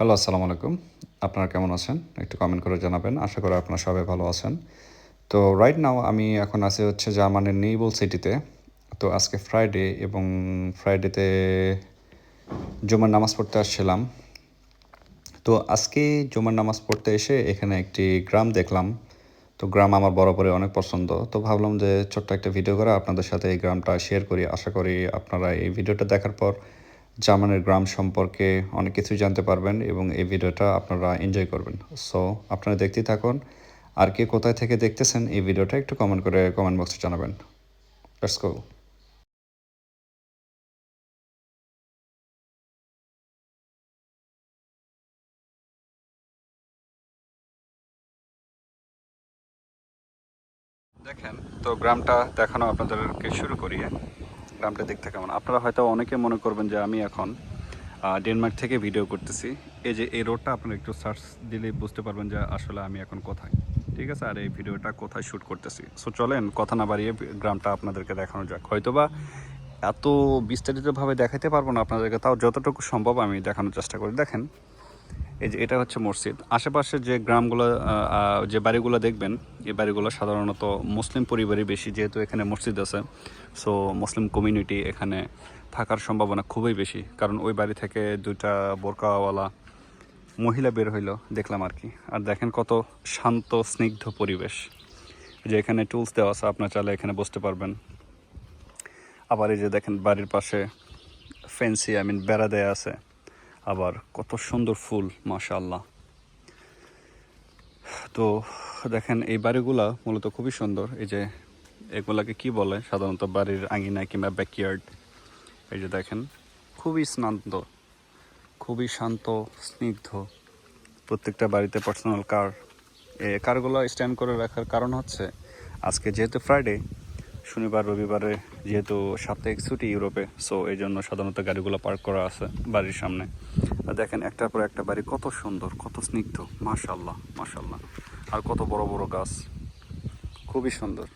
Hello, আসসালামু আলাইকুম। আপনারা কেমন আছেন? একটু কমেন্ট করে জানাবেন। আশা করি আপনারা সবাই ভালো আছেন। তো রাইট নাও আমি এখন আছি হচ্ছে জার্মানির নেইবল সিটিতে। তো আজকে ফ্রাইডে এবং ফ্রাইডেতে জুমার নামাজ পড়তে আসছিলাম। তো আজকে জুমার নামাজ পড়তে এসে এখানে একটি গ্রাম দেখলাম। তো গ্রাম আমার বরাবরই অনেক পছন্দ। তো ভাবলাম যে ছোট্ট একটা ভিডিও করে আপনাদের সাথে এই গ্রামটা শেয়ার করি। আশা করি আপনারা এই ভিডিওটা দেখার পর জার্মানের গ্রাম সম্পর্কে অনেক কিছু জানতে পারবেন এবং এই ভিডিওটা আপনারা এনজয় করবেন। সো আপনারা দেখতেই থাকুন। আর কে কোথায় থেকে দেখতেছেন এই ভিডিওটা একটু কমেন্ট করে কমেন্ট বক্সে জানাবেন। লেটস গো দেখেন, তো গ্রামটা দেখানো আপনাদেরকে শুরু করি। গ্রামটা দেখতে কেমন? আপনারা হয়তো অনেকে মনে করবেন যে আমি এখন ডেনমার্ক থেকে ভিডিও করতেছি। এই যে এই রোডটা আপনারা একটু সার্চ দিলে বুঝতে পারবেন যে আসলে আমি এখন কোথায়। ঠিক আছে? আর এই ভিডিওটা কোথায় শ্যুট করতেছি? সো চলেন কথা না বাড়িয়ে গ্রামটা আপনাদেরকে দেখানো যাক। হয়তোবা এত বিস্তারিতভাবে দেখাতে পারব না আপনাদেরকে, তাও যতটুকু সম্ভব আমি দেখানোর চেষ্টা করি। দেখেন এই যে এটা হচ্ছে মসজিদ। আশেপাশে যে গ্রামগুলো যে বাড়িগুলো দেখবেন, এই বাড়িগুলো সাধারণত মুসলিম পরিবারই বেশি যেহেতু এখানে মসজিদ আছে। সো মুসলিম কমিউনিটি এখানে থাকার সম্ভাবনা খুবই বেশি। কারণ ওই বাড়ি থেকে দুইটা বোরকাওয়ালা মহিলা বের হইল, দেখলাম আর কি। আর দেখেন কত শান্ত, স্নিগ্ধ পরিবেশ। যে এখানে টুলস দেওয়া আছে, আপনার চালে এখানে বসতে পারবেন। আবার এই যে দেখেন বাড়ির পাশে ফেন্সি আই মিন বেড়া দেয়া আছে। আবার কত সুন্দর ফুল, মাশাআল্লাহ। তো দেখেন, এই বাড়িগুলা মূলত খুবই সুন্দর। এই যে এগুলাকে কি বলে? সাধারণত বাড়ির আঙিনা কিংবা ব্যাকইয়ার্ড এই যে দেখেন, খুবই স্নান্ত, খুবই শান্ত, স্নিগ্ধ। প্রত্যেকটা বাড়িতে পার্সোনাল কার এই কারগুলো স্ট্যান্ড করে রাখার কারণ হচ্ছে, আজকে যেহেতু ফ্রাইডে শনিবার, রবিবারে যেহেতু সাপ্তাহিক ছুটি ইউরোপে সো এই জন্য সাধারণত গাড়িগুলো পার্ক করা আছে বাড়ির সামনে। আর দেখেন একটার পর একটা বাড়ি কত সুন্দর, কত স্নিগ্ধ মাশাল্লাহ মাশাল্লাহ আর কত বড় বড় গাছ, খুবই সুন্দর।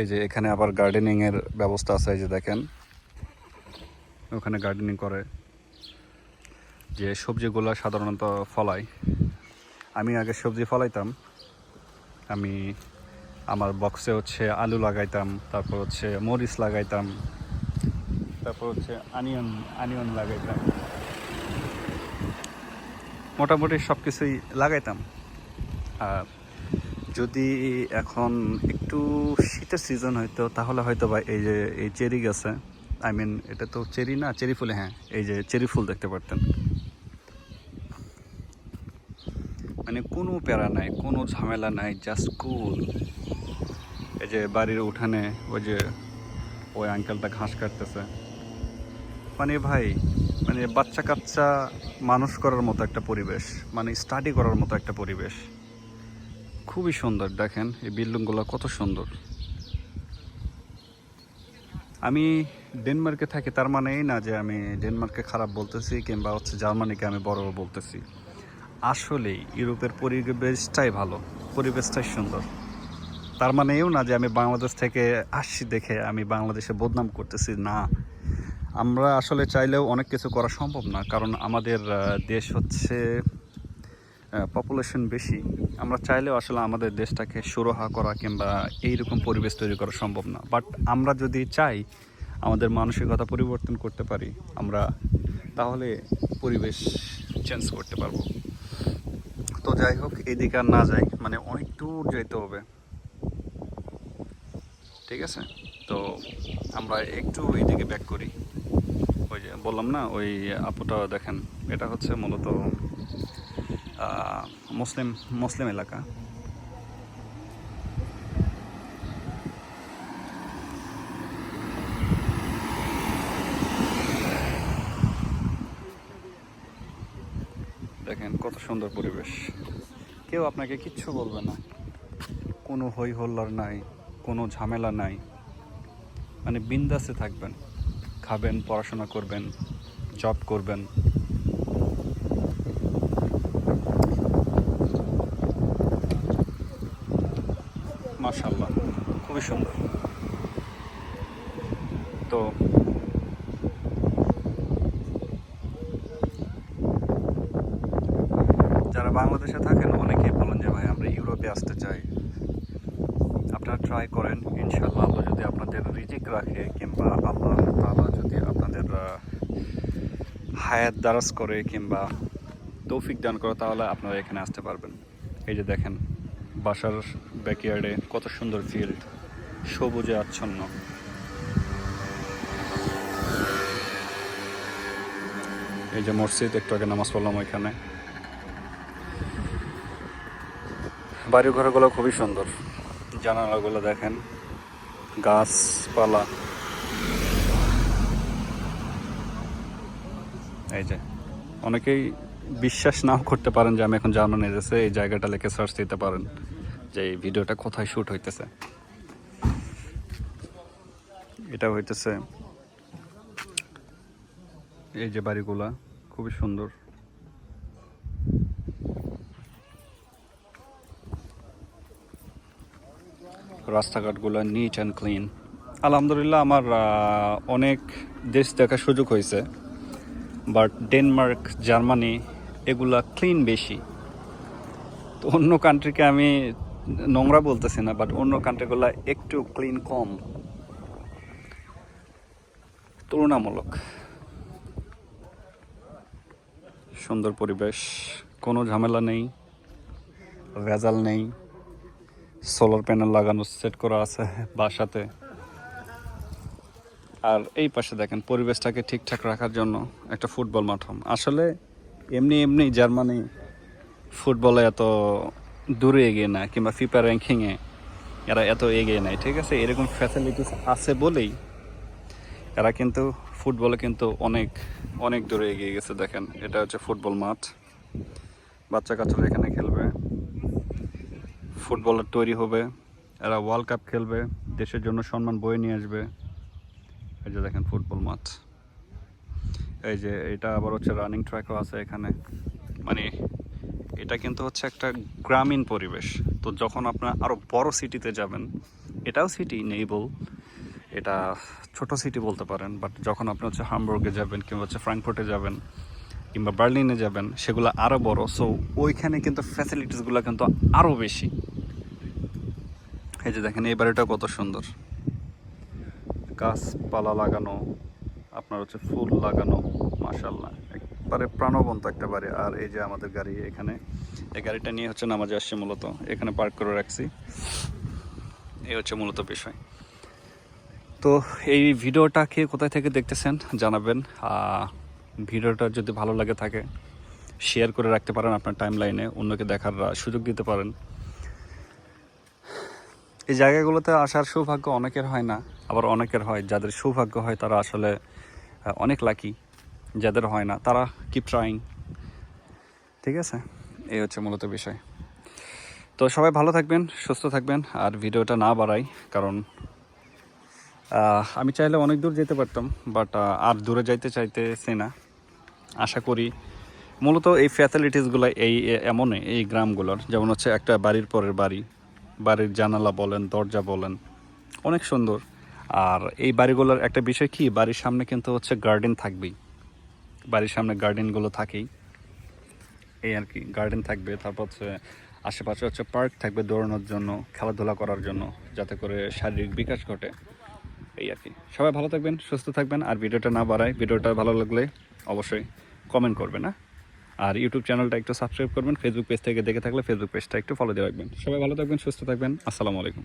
এই যে এখানে আবার গার্ডেনিং এর ব্যবস্থা আছে, এই যে দেখেন। ওখানে গার্ডেনিং করে। যে সবজিগুলো সাধারণত ফলাই আমি আগে সবজি ফলাইতাম। আমি আমার বক্সে হচ্ছে আলু লাগাইতাম, তারপর হচ্ছে মরিচ লাগাইতাম, তারপর হচ্ছে আনিয়ন আনিয়ন লাগাইতাম। মোটামুটি সব কিছুই লাগাইতাম। আর যদি এখন একটু শীতের সিজন হইতো, তাহলে হয়তো বা এই যে, এই চেরি গাছে আই মিন এটা তো চেরি না, চেরি ফুলে হ্যাঁ এই যে চেরি ফুল দেখতে পারতেন। মানে কোনো প্যারা নাই, কোনো ঝামেলা নাই জাস্ট কুল এই যে বাড়ির উঠানে ওই যে ওই আঙ্কেলটা ঘাস কাটতেছে। মানে ভাই মানে বাচ্চা কাচ্চা মানুষ করার মতো একটা পরিবেশ মানে স্টাডি করার মতো একটা পরিবেশ। খুবই সুন্দর, দেখেন এই বিল্ডিংগুলো কত সুন্দর। আমি ডেনমার্কে থাকি, তার মানে এই না যে আমি ডেনমার্কে খারাপ বলতেছি কিংবা হচ্ছে জার্মানিকে আমি বড় বলতেছি। আসলেই ইউরোপের পরিবেশটাই ভালো, পরিবেশটাই সুন্দর। তার মানে এও না যে আমি বাংলাদেশ থেকে আসছি দেখে আমি বাংলাদেশে বদনাম করতেছি, না। আমরা আসলে চাইলেও অনেক কিছু করা সম্ভব না, কারণ আমাদের দেশ হচ্ছে পপুলেশন বেশি। আমরা চাইলেও আসলে আমাদের দেশটাকে সুরহা করা কিংবা এইরকম পরিবেশ তৈরি করা সম্ভব না। বাট আমরা যদি চাই আমাদের মানসিকতা পরিবর্তন করতে পারি, আমরা তাহলে পরিবেশ চেঞ্জ করতে পারব। তো যাই হোক, এদিকে আর না যাই মানে অনেক দূর যেতে হবে। ঠিক আছে? তো আমরা একটু এদিকে ব্যাক করি। ওই যে বললাম না, ওই আপুটা দেখেন, এটা হচ্ছে মূলত মুসলিম মুসলিম এলাকা দেখেন কত সুন্দর পরিবেশ। কেউ আপনাকে কিচ্ছু বলবে না। কোনো হই হল্লার নাই, কোনো ঝামেলা নাই। মানে বিন্দাসে থাকবেন। খাবেন, পড়াশোনা করবেন জব করবেন। মাশাল্লাহ খুবই সুন্দর তো যারা বাংলাদেশে থাকেন অনেকেই বলেন যে ভাই আমরা ইউরোপে আসতে চাই। আপনারা ট্রাই করেন ইনশাল্লাহ আল্লাহ যদি আপনাদের রিজিক রাখে কিংবা আল্লাহ তাআলা যদি আপনাদের হায়াত দারাজ করে কিংবা তৌফিক দান করে, তাহলে আপনারা এখানে আসতে পারবেন। এই যে দেখেন, বাসার ব্যাকয়ার্ডে কত সুন্দর ফিল্ড সবুজে আচ্ছন্ন। এই যে মসজিদ, একটু আগে নামাজ পড়লাম ওইখানে। বাড়ি ঘরগুলো খুবই সুন্দর। জানালাগুলো দেখেন, গাছপালা। এই যে, অনেকেই বিশ্বাস নাও করতে পারেন যে আমি এখন জার্মানি এসেছে, এই জায়গাটা লিখে সার্চ দিতে পারেন যে এই ভিডিওটা কোথায় শ্যুট হইতেছে। এটা হইতেছে এই যে বাড়িগুলা, খুবই সুন্দর। রাস্তাঘাটগুলো নিট অ্যান্ড ক্লিন আলহামদুলিল্লাহ আমার অনেক দেশ দেখার সুযোগ হয়েছে। বাট ডেনমার্ক জার্মানি এগুলা ক্লিন বেশি। তো অন্য কান্ট্রিকে আমি নোংরা বলতেছি না বাট অন্য কান্ট্রিগুলো একটু ক্লিন কম। তুলনামূলক। সুন্দর পরিবেশ, কোনো ঝামেলা নেই। ভেজাল নেই। সোলার প্যানেল লাগানো সেট করা আছে বাসাতে। আর এই পাশে দেখেন, পরিবেশটাকে ঠিকঠাক রাখার জন্য একটা ফুটবল মাঠম। আসলে এমনি এমনি জার্মানি ফুটবলে এত দূরে এগিয়ে না, কিংবা ফিফা র্যাঙ্কিংয়ে এরা এত এগিয়ে নেয় ঠিক আছে? এরকম ফ্যাসিলিটিস আছে বলেই এরা কিন্তু ফুটবলে কিন্তু অনেক অনেক দূরে এগিয়ে গেছে, দেখেন। এটা হচ্ছে ফুটবল মাঠ। বাচ্চা কাচ্চারা এখানে খেলবে। ফুটবলার তৈরি হবে, এরা ওয়ার্ল্ড কাপ খেলবে, দেশের জন্য সম্মান বয়ে নিয়ে আসবে। এই যে দেখেন ফুটবল মাঠ। এই যে এটা আবার হচ্ছে রানিং ট্র্যাকও আছে এখানে। মানে এটা কিন্তু হচ্ছে একটা গ্রামীণ পরিবেশ। তো যখন আপনার আরও বড় সিটিতে যাবেন, এটাও সিটি নেই বল এটা ছোট সিটি বলতে পারেন বাট যখন আপনি হচ্ছে হামবুর্গে যাবেন কিংবা হচ্ছে ফ্র্যাঙ্কফুর্টে যাবেন কিংবা বার্লিনে যাবেন, সেগুলো আরও বড়। সো ওইখানে কিন্তু ফ্যাসিলিটিসগুলো কিন্তু আরও বেশি। এই যে দেখেন, এই বাড়িটা কত সুন্দর। গাছপালা লাগানো, আপনার হচ্ছে ফুল লাগানো মাশাল্লাহ একবারে প্রাণবন্ত একটা বাড়ি। আর এই যে আমাদের গাড়ি এখানে, এই গাড়িটা নিয়ে হচ্ছে নামাজে আসছে মূলত। এখানে পার্ক করে রাখছি। এই হচ্ছে মূলত বিষয়। তো এই ভিডিওটাকে কোথায় থেকে দেখতেছেন জানাবেন। ভিডিওটা যদি ভালো লাগে থাকে শেয়ার করে রাখতে পারেন আপনার টাইম লাইনে অন্যকে দেখার সুযোগ দিতে পারেন। এই জায়গাগুলোতে আসার সৌভাগ্য অনেকের হয় না, আবার অনেকের হয়। যাদের সৌভাগ্য হয় তারা আসলে অনেক লাকি যাদের হয় না, তারা কিপ ট্রাইং ঠিক আছে? এই হচ্ছে মূলত বিষয়। তো সবাই ভালো থাকবেন, সুস্থ থাকবেন, আর ভিডিওটা না বাড়াই, কারণ আমি চাইলে অনেক দূর যেতে পারতাম বাট আর দূরে যাইতে চাইতেছি না। আশা করি মূলত এই ফ্যাসিলিটিসগুলো এই এমনই, এই গ্রামগুলোর। যেমন হচ্ছে একটা বাড়ির পরের বাড়ি। বাড়ির জানালা বলেন, দরজা বলেন, অনেক সুন্দর। আর এই বাড়িগুলোর একটা বিষয় কি, বাড়ির সামনে কিন্তু হচ্ছে গার্ডেন থাকবেই। বাড়ির সামনে গার্ডেনগুলো থাকেই। এই আর কি গার্ডেন থাকবে, তারপর হচ্ছে আশেপাশে হচ্ছে পার্ক থাকবে দৌড়ানোর জন্য, খেলাধুলা করার জন্য, যাতে করে শারীরিক বিকাশ ঘটে। এই আর কি। সবাই ভালো থাকবেন, সুস্থ থাকবেন, আর ভিডিওটা না বাড়ায়, ভিডিওটা ভালো লাগলে অবশ্যই কমেন্ট করবে না আর ইউটিউব চ্যানেলটা একটু সাবস্ক্রাইব করবেন ফেসবুক পেজ থেকে দেখে থাকলে ফেসবুক পেজটা একটু ফলো দিয়ে রাখবেন। সবাই ভালো থাকবেন, সুস্থ থাকবেন। আসসালামু আলাইকুম।